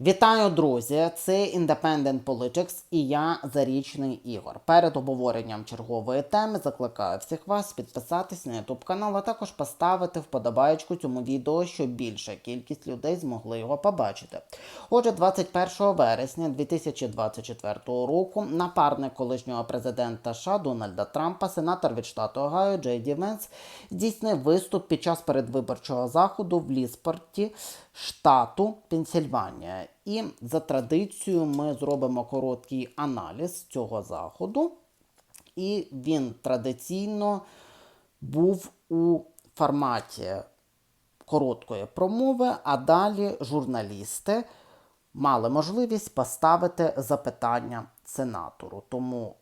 Вітаю, друзі! Це Independent Politics і я Зарічний Ігор. Перед обговоренням чергової теми закликаю всіх вас підписатись на YouTube канал, а також поставити вподобаєчку цьому відео, щоб більша кількість людей змогли його побачити. Отже, 21 вересня 2024 року напарник колишнього президента США Дональда Трампа, сенатор від штату Огайо Джей Ді Венс, здійснив виступ під час передвиборчого заходу в Ліспорті штату Пенсільванія. І за традицією ми зробимо короткий аналіз цього заходу. І він традиційно був у форматі короткої промови, а далі журналісти мали можливість поставити запитання сенатору. Тому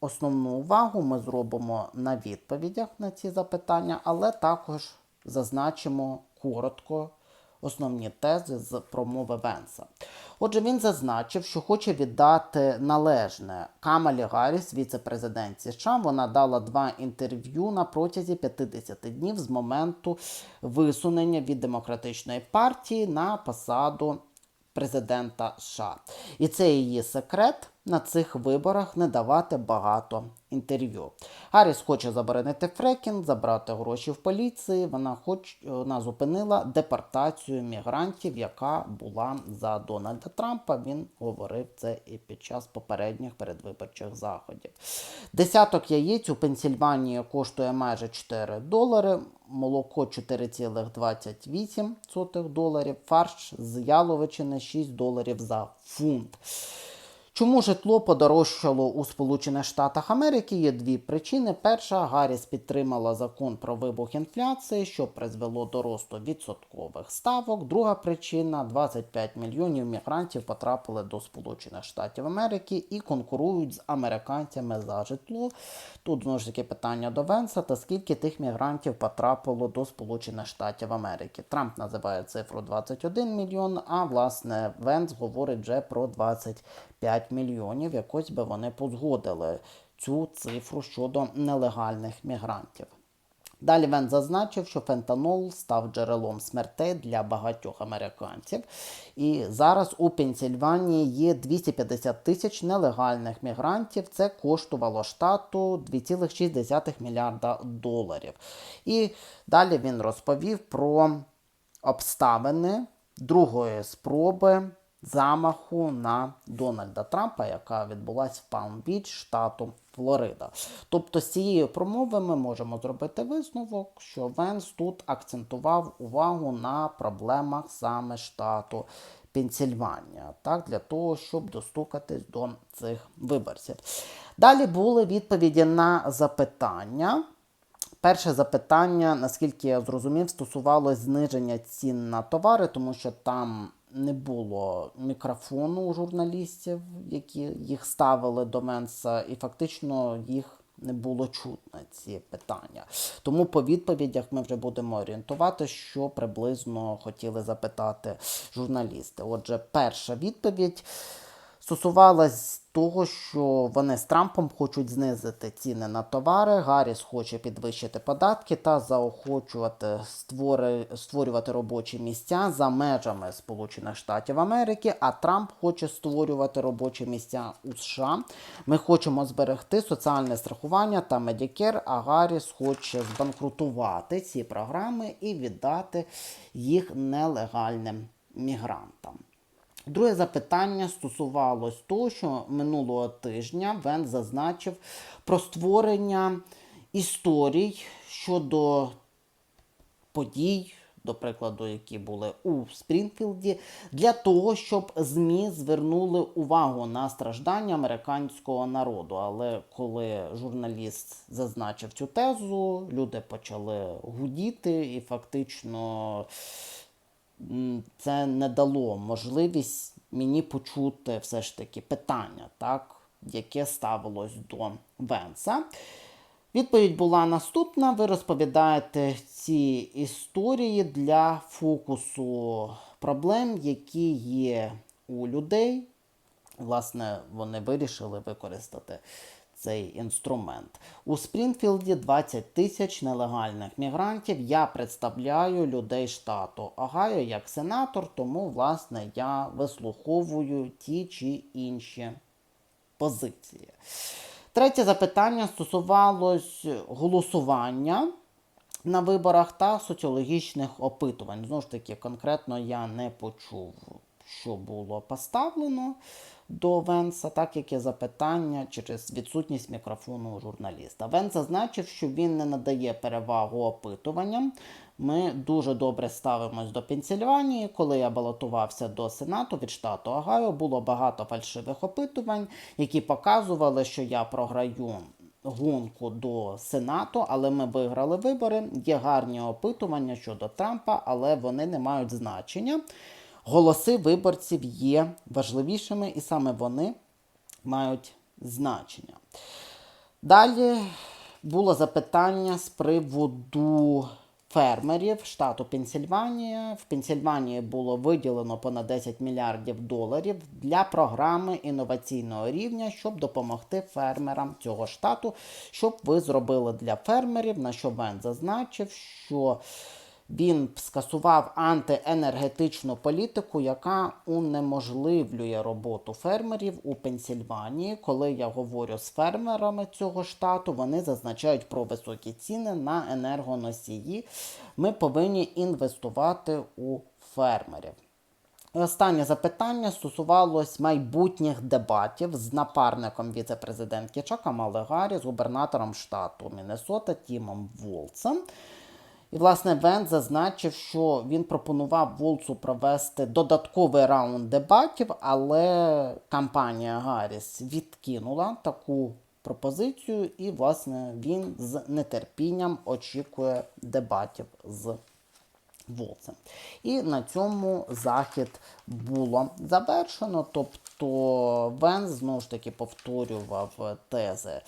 основну увагу ми зробимо на відповідях на ці запитання, але також зазначимо коротко основні тези з промови Венса. Отже, він зазначив, що хоче віддати належне Камалі Гарріс, віце-президентці США. Вона дала два інтерв'ю на протязі 50 днів з моменту висунення від демократичної партії на посаду президента США. І це її секрет на цих виборах не давати багато інтерв'ю. Гарріс хоче заборонити фрекінг, забрати гроші в поліції. Вона хоч вона зупинила депортацію мігрантів, яка була за Дональда Трампа. Він говорив це і під час попередніх передвиборчих заходів. Десяток яєць у Пенсільванії коштує майже 4 долари. Молоко 4,28 доларів, фарш з яловичини 6 доларів за фунт. Чому житло подорожчало у Сполучених Штатах Америки? Є дві причини. Перша, Гарріс підтримала закон про вибух інфляції, що призвело до росту відсоткових ставок. Друга причина 25 мільйонів мігрантів потрапили до Сполучених Штатів Америки і конкурують з американцями за житло. Тут знову ж таки питання до Венса, та скільки тих мігрантів потрапило до Сполучених Штатів Америки. Трамп називає цифру 21 мільйон, а власне Венс говорить вже про 25 мільйонів, якось би вони позгодили цю цифру щодо нелегальних мігрантів. Далі Вен зазначив, що фентанол став джерелом смертей для багатьох американців. І зараз у Пенсільванії є 250 тисяч нелегальних мігрантів. Це коштувало штату 2,6 мільярда доларів. І далі він розповів про обставини другої спроби замаху на Дональда Трампа, яка відбулася в Палм-Біч, штату Флорида. Тобто з цієї промови ми можемо зробити висновок, що Венс тут акцентував увагу на проблемах саме штату Пенсільванія, так, для того, щоб достукатись до цих виборців. Далі були відповіді на запитання. Перше запитання, наскільки я зрозумів, стосувалось зниження цін на товари, тому що там не було мікрофону у журналістів, які їх ставили до Менса, і фактично їх не було чутно ці питання. Тому по відповідях ми вже будемо орієнтувати, що приблизно хотіли запитати журналісти. Отже, перша відповідь стосувалась того, що вони з Трампом хочуть знизити ціни на товари. Гарріс хоче підвищити податки та заохочувати створи, створювати робочі місця за межами Сполучених Штатів Америки. А Трамп хоче створювати робочі місця у США. Ми хочемо зберегти соціальне страхування та Медікер. А Гарріс хоче збанкрутувати ці програми і віддати їх нелегальним мігрантам. Друге запитання стосувалось того, що минулого тижня Вен зазначив про створення історій щодо подій, до прикладу, які були у Спрінфілді, для того, щоб ЗМІ звернули увагу на страждання американського народу. Але коли журналіст зазначив цю тезу, люди почали гудіти і фактично це не дало можливість мені почути все ж таки питання, так, яке ставилось до Венса. Відповідь була наступна: ви розповідаєте ці історії для фокусу проблем, які є у людей. Власне, вони вирішили використати цей інструмент. У Спрінфілді 20 тисяч нелегальних мігрантів. Я представляю людей штату Огайо як сенатор, тому власне я вислуховую ті чи інші позиції. Третє запитання стосувалось голосування на виборах та соціологічних опитувань. Знову ж таки, конкретно я не почув, що було поставлено до Венса, так як є запитання через відсутність мікрофону журналіста. Венс зазначив, що він не надає перевагу опитуванням. Ми дуже добре ставимось до Пенсільванії. Коли я балотувався до Сенату від штату Огайо, було багато фальшивих опитувань, які показували, що я програю гонку до Сенату, але ми виграли вибори. Є гарні опитування щодо Трампа, але вони не мають значення. Голоси виборців є важливішими, і саме вони мають значення. Далі було запитання з приводу фермерів штату Пенсільванія. В Пенсільванії було виділено понад 10 мільярдів доларів для програми інноваційного рівня, щоб допомогти фермерам цього штату. Щоб ви зробили для фермерів, на що Вен зазначив, що він скасував антиенергетичну політику, яка унеможливлює роботу фермерів у Пенсільванії. Коли я говорю з фермерами цього штату, вони зазначають про високі ціни на енергоносії. Ми повинні інвестувати у фермерів. І Останнє запитання стосувалось майбутніх дебатів з напарником віце-президентки Камали Гаррі, з губернатором штату Міннесота Тімом Волцем. І, власне, Вен зазначив, що він пропонував Волцу провести додатковий раунд дебатів, але кампанія Гарріс відкинула таку пропозицію, і, власне, він з нетерпінням очікує дебатів з Волцем. І на цьому захід було завершено. Тобто Вен знову ж таки повторював тези,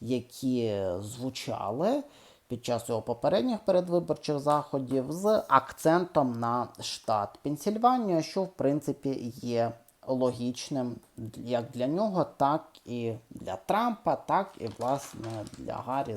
які звучали під час його попередніх передвиборчих заходів з акцентом на штат Пенсільванія, що в принципі є логічним як для нього, так і для Трампа, так і власне для Гаррі